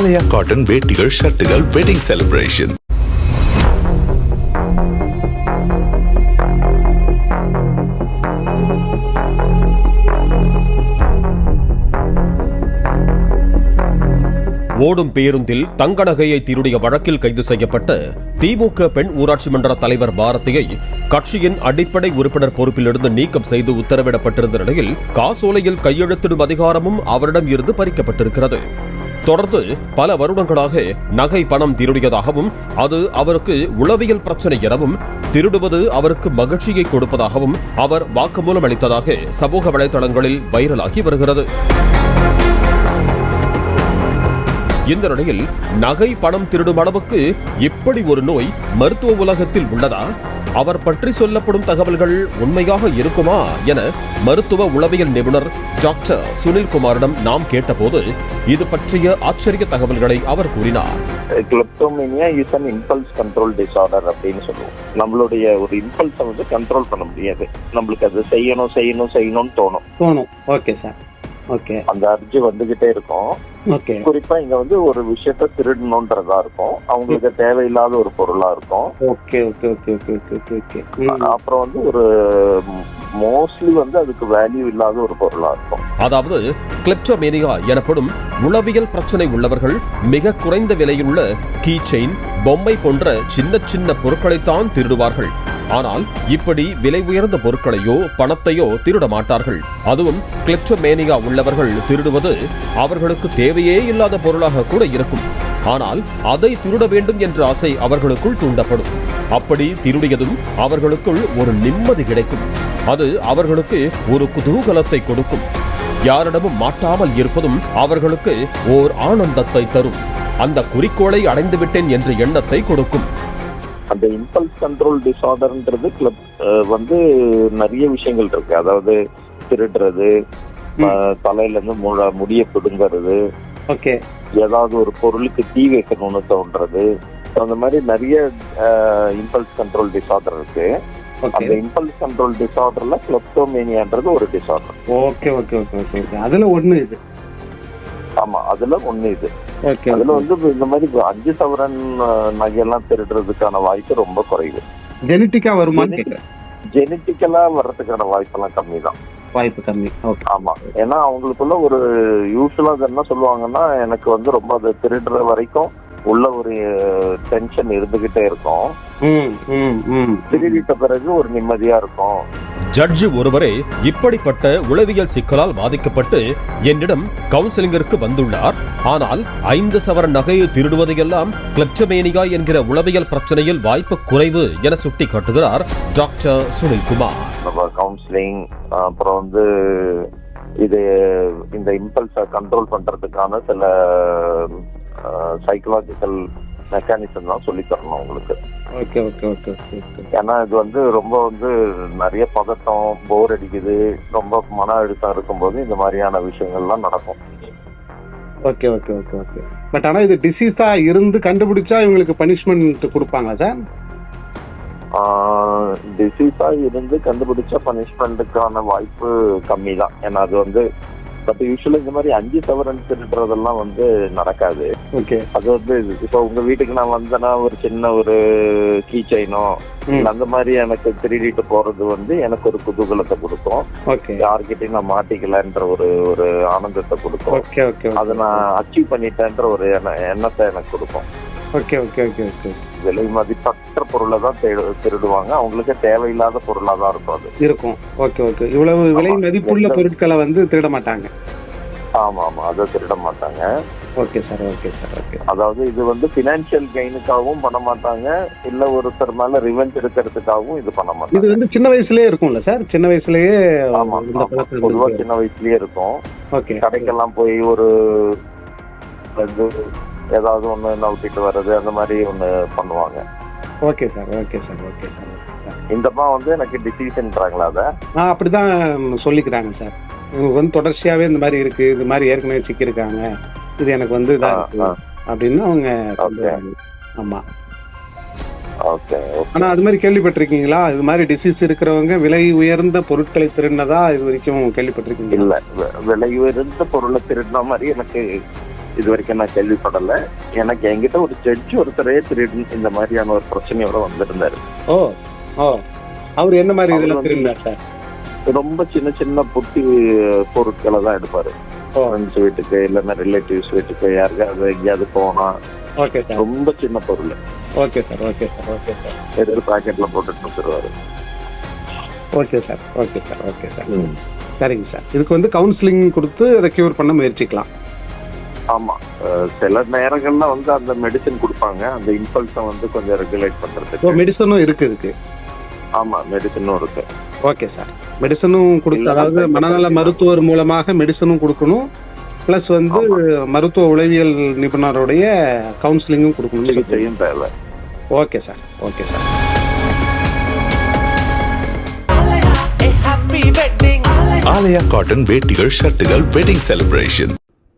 ஆலயா cotton வேட்டிகள் ஷர்ட்டுகள் wedding celebration ஓடும் பேருந்தில் தங்க நகையை திருடிய வழக்கில் கைது செய்யப்பட்ட திமுக பெண் ஊராட்சி மன்ற தலைவர் பாரதியை கட்சியின் அடிப்படை உறுப்பினர் பொறுப்பிலிருந்து நீக்கம் செய்து உத்தரவிடப்பட்டிருந்த நிலையில் காசோலையில் கையெழுத்திடும் அதிகாரமும் அவரிடம் இருந்து பறிக்கப்பட்டிருக்கிறது. தொடர்ந்து பல வருடங்களாக நகை பணம் திருடியதாகவும் அது அவருக்கு உளவியல் பிரச்சனை எனவும் திருடுவது அவருக்கு மகிழ்ச்சியை கொடுப்பதாகவும் அவர் வாக்குமூலம் அளித்ததாக சமூக வலைதளங்களில் வைரலாகி வருகிறது. இந்த நிலையில் நகை பணம் திருடும் அளவுக்கு இப்படி ஒரு நோய் மருத்துவ உலகத்தில் உள்ளதா? அவர் பற்றி சொல்லப்படும் தகவல்கள் உண்மையாக இருக்குமா என மருத்துவ உளவியல் நிபுணர் டாக்டர் சுனில்குமாரிடம் நாம் கேட்டபோது இது பற்றிய ஆச்சரிய தகவல்களை அவர் கூறினார். Kleptomania is an impulse control disorder அப்படின்னு சொல்லுவோம். நம்மளுடைய ஒரு இம்பல்ஸை வந்து கண்ட்ரோல் பண்ண முடியாது. நம்மளுக்கு அது செய்யணும் செய்யணும் செய்யணும்னு தோணும். தோணும். ஓகே சார் ஓகே அந்த அர்ஜி வந்துகிட்டே இருக்கும். குறிப்பா இங்க வந்து ஒரு விஷயத்த திருடணுன்றதா இருக்கும். அவங்களுக்கு தேவையில்லாத ஒரு பொருளா இருக்கும். Okay okay okay okay. அப்புறம் வந்து ஒரு மோஸ்ட்லி வந்து அதுக்கு வேல்யூ இல்லாத ஒரு பொருளா இருக்கும். அதாவது கிளெப்டோமேனியா எனப்படும் உளவியல் பிரச்சனை உள்ளவர்கள் மிக குறைந்த விலையிலுள்ள கீ செயின் பொம்மை போன்ற சின்ன சின்ன பொருட்களைத்தான் திருடுவார்கள். ஆனால் இப்படி விலை உயர்ந்த பொருட்களையோ பணத்தையோ திருட மாட்டார்கள் அதுவும் கிளெப்டோமேனியா உள்ளவர்கள் திருடுவது அவர்களுக்கு தேவையே இல்லாத பொருளாக கூட இருக்கும். ஆனால் அதை திருட வேண்டும் என்ற ஆசை அவர்களுக்குள் தூண்டப்படும். அப்படி திருடியதும் அவர்களுக்குள் ஒரு நிம்மதி கிடைக்கும். அது அவர்களுக்கு ஒரு குதூகலத்தை கொடுக்கும். யாரிடமும் மாட்டாமல் இருப்பதும் அவர்களுக்கு ஓர் ஆனந்தத்தை தரும். அந்த குறிக்கோளை அடைந்துவிட்டேன் என்ற எண்ணத்தை கொடுக்கும். அந்த இம்பல்ஸ் கண்ட்ரோல் டிசார்டர்ன்றது கிளப் வந்து நிறைய விஷயங்கள் இருக்கு. அதாவது திருடுறது தலையில இருந்து முழ- முடிய பிடுங்கிறது ஓகே. ஏதாவது ஒரு பொருளுக்கு தீ வைக்கணும்னு தோன்றது. அந்த மாதிரி நிறைய இம்பல்ஸ் கண்ட்ரோல் டிசார்டர் இருக்கு. அந்த இம்பல்ஸ் கண்ட்ரோல் டிசார்டர்ல கிளப்டோமேனியான்றது ஒரு disorder okay okay okay okay. அதுல ஒண்ணு இது. ஆமா அதுல ஒண்ணு இது. அதுல வந்து இந்த மாதிரி அஞ்சு சவரன் நகையெல்லாம் திருடுறதுக்கான வாய்ப்பு ரொம்ப குறைவு. ஜெனட்டிக்கா கேட்குறேன் ஜெனட்டிக்கலா வர்றதுக்கான வாய்ப்பெல்லாம் கம்மி தான் வாய்ப்பு கம்மி. ஆமா. ஏன்னா அவங்களுக்குள்ள ஒரு யூஸ்வலா என்ன சொல்லுவாங்கன்னா எனக்கு வந்து ரொம்ப அதை திருடுற வரைக்கும் உள்ள ஒரு டென்ஷன் இருந்துகிட்டே இருக்கும். திருடிட்ட பிறகு ஒரு நிம்மதியா இருக்கும். ஜட்ஜு ஒருவரே இப்படிப்பட்ட உளவியல் சிக்கலால் பாதிக்கப்பட்டு என்னிடம் கவுன்சிலிங்கிற்கு வந்துள்ளார். ஆனால் ஐந்து சவர நகையை திருடுவதையெல்லாம் கிளப்டமேனியா என்கிற உளவியல் பிரச்சனையில் வாய்ப்பு குறைவு என சுட்டிக்காட்டுகிறார் டாக்டர் சுனில்குமார். குமார் கவுன்சிலிங் அப்புறம் வந்து இது இந்த இம்பல்ஸை கண்ட்ரோல் பண்றதுக்கான சில சைக்கலாஜிக்கல் மெக்கானிசம் தான் சொல்லி தரணும் உங்களுக்கு. Okay okay okay okay okay. ஏன்னா இது வந்து ரொம்ப வந்து நிறைய பதட்டம் போர் அடிக்குது ரொம்ப மன அழுத்தம் இருக்கும்போது இந்த மாதிரியான விஷயங்கள்லாம் நடக்கும். Okay okay okay okay. But ஆனா இது டிசீஸா இருந்து கண்டுபிடிச்சா இவங்களுக்கு பனிஷ்மெண்ட் கொடுப்பாங்களா சார்? டிசீஸா இருந்து கண்டுபிடிச்ச பனிஷ்மெண்ட்டுக்கான வாய்ப்பு கம்மி தான் ஏன்னா அது வந்து பட் யூஸ்வலா இந்த மாதிரி அஞ்சு சவரன் திருடுறதெல்லாம் வந்து நடக்காது. ஓகே அது வந்து இப்போ உங்க வீட்டுக்கு நான் வந்தேன்னா ஒரு சின்ன ஒரு கீ செயினோ அந்த மாதிரி எனக்கு திருடிட்டு போறது வந்து எனக்கு ஒரு குதூகலத்தை கொடுக்கும். ஓகே யார்கிட்டயும் நான் மாட்டிக்கலன்ற ஒரு ஒரு ஆனந்தத்தை கொடுக்கும். ஓகே ஓகே அதை நான் அச்சீவ் பண்ணிட்டேன்ற ஒரு எண்ண- எண்ணத்தை எனக்கு கொடுக்கும். Okay okay okay okay. விலை மதிப்பற்ற பொருளை தான் திருடுவாங்க அவங்களுக்கு தேவையில்லாத பொருளா தான் இருக்கும் அது. இருக்கும். Okay okay. இவ்வளவு விலை. மதிப்புள்ள பொருட்களை வந்து திருட மாட்டாங்க. ஆமா ஆமா. அதை திருட மாட்டாங்க. Okay sir. Okay sir. Okay. அதாவது இது வந்து பினான்சியல் கெயினுக்காகவும் பண்ண மாட்டாங்க. இல்ல ஒருத்தர் மேல ரிவெஞ்ச் எடுக்கிறதுக்காகவும் இது பண்ண இது மாட்டாங்க வந்து சின்ன வயசுலயே இருக்கும்ல சார்? சின்ன வயசுலயே ஆமா பொதுவா. சின்ன வயசுலயே இருக்கும். ஓகே. கடைக்கெல்லாம் போய் ஒரு இது ஏதாவது ஒண்ணு நவுத்திட்டு வர்றது அந்த மாதிரி ஒண்ணு பண்ணுவாங்க. Okay sir okay sir okay sir இந்தப்பா வந்து எனக்கு டிசீஸ்ன்றாங்களா அத? ஆ அப்படிதான் சொல்லிக்கிறாங்க சார். இவங்க வந்து தொடர்ச்சியாவே இந்த மாதிரி இருக்கு இது மாதிரி ஏற்கனவே சிக்கியிருக்காங்க. இது எனக்கு வந்து இதா இருக்கு. அப்படின்னு அவங்க. சொல்றாங்க. ஆமா. ஓகே ஆனா அது மாதிரி கேள்விப்பட்டிருக்கீங்களா? இது மாதிரி டிசீஸ் இருக்கிறவங்க விலை உயர்ந்த பொருட்களை திருடினதா இது வரைக்கும் கேள்விப்பட்டிருக்கீங்களா? இல்ல. விலை உயர்ந்த பொருளை திருடின மாதிரி எனக்கு இது வரைக்கும் நான் கேள்விப்படல. எனக்கு என்கிட்ட ஒரு ஜட்ஜ் ஒருத்தரே திருடன் இந்த மாதிரியான ஒரு பிரச்சனையோட வந்திருந்தாரு. ஓ ஓ. அவர் என்ன மாதிரி இதுல திருந்தார் சார்? ரொம்ப சின்ன சின்ன புட்டி பொருட்களை தான் எடுப்பாரு. ஃப்ரெண்ட்ஸ் வீட்டுக்கு இல்லைன்னா ரிலேட்டிவ்ஸ் வீட்டுக்கு யாருக்காவது எங்கேயாவது போனா. Okay sir. ரொம்ப சின்ன பொருள். Okay sir okay sir okay sir. எடுத்து பாக்கெட்ல போட்டுட்டு வந்துருவாரு. Okay sir okay sir okay sir. சரிங்க சார். இதுக்கு வந்து கவுன்சிலிங் கொடுத்து ரெக்யூர் பண்ண முயற்சிக்கலாம். ஆமா. சில நேரங்கள்ல வந்து அந்த மெடிசன் கொடுப்பாங்க. அந்த இம்பல்ஸை வந்து கொஞ்சம் ரெகுலேட் பண்றதுக்கு. மெடிசனும் இருக்கு இருக்கு ஆமா மெடிசனும் இருக்கு. ஓகே சார் மெடிசனும் கொடுத்து இல்ல, அதாவது மனநல. மருத்துவர் மூலமாக மெடிசனும் கொடுக்கணும். பிளஸ் வந்து மருத்துவ உளவியல் நிபுணருடைய கவுன்சிலிங்கும் கொடுக்கணும். சிகிச்சையும் தேவை. Okay sir okay sir. Alaya cotton வேட்டிகள் ஷர்ட்டுகள் வெட்டிங் செலிப்ரேஷன்